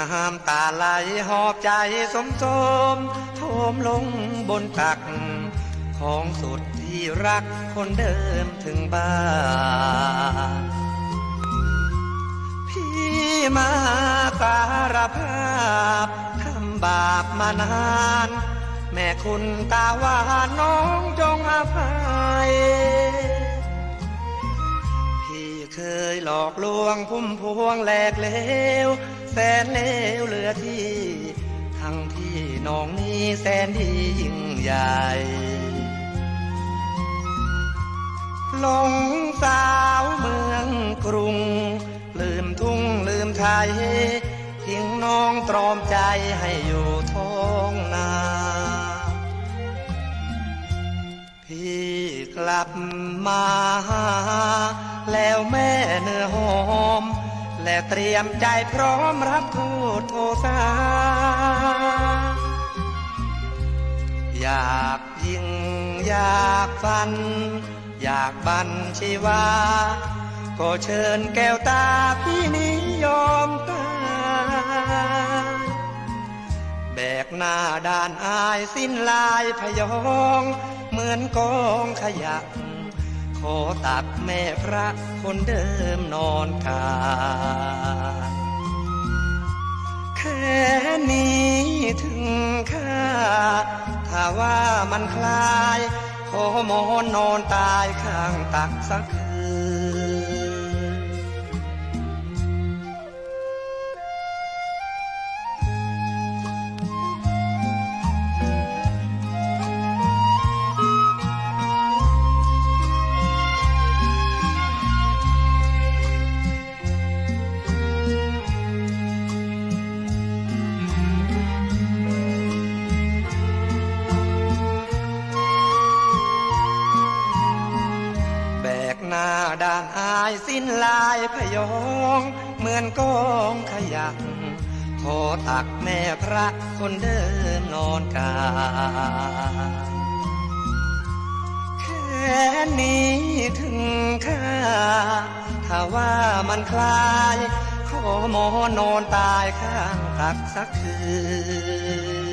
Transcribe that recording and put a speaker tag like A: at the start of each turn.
A: น้ำตาไหลหอบใจสมสมโทมลงบนตัก ของสุดที่รักคนเดิมถึงบ้านพี่มาสารภาพทำบาปมานาน แม่คุณตาว่าน้องจงอภัยพี่เคยหลอกลวงพุ่มพวงแหลกเลว แสนเลวเหลือที่ ทั้งที่น้องนี้แสนดียิ่งใหญ่หลงสาวเมืองกรุง ลืมทุ่งลืมไทยทิ้งน้องตรอมใจให้อยู่ท้องนา พี่กลับมา แล้วแม่เนื้อหอม และเตรียมใจพร้อมรับโทษโทษาอยากยิง อยากฟัน อยากบันชีวา ก็เชิญแก้วตาพี่นี้ยอมตาแบกหน้าด่านอายสิ้นลายพยองเหมือนกองขยะขอตักแม่พระคนเดิมนอนกา ว่ามันคลาย ขอหมอนนอนตายข้างตักสักคืน ด่านอายสิ้นลายพยองเหมือนกองขยะขอตักแม่พระคนเดิมนอนกาแค่นี้ถึงค่าถ้าว่ามันคลายขอหมอนอนตายข้างตักสักคืน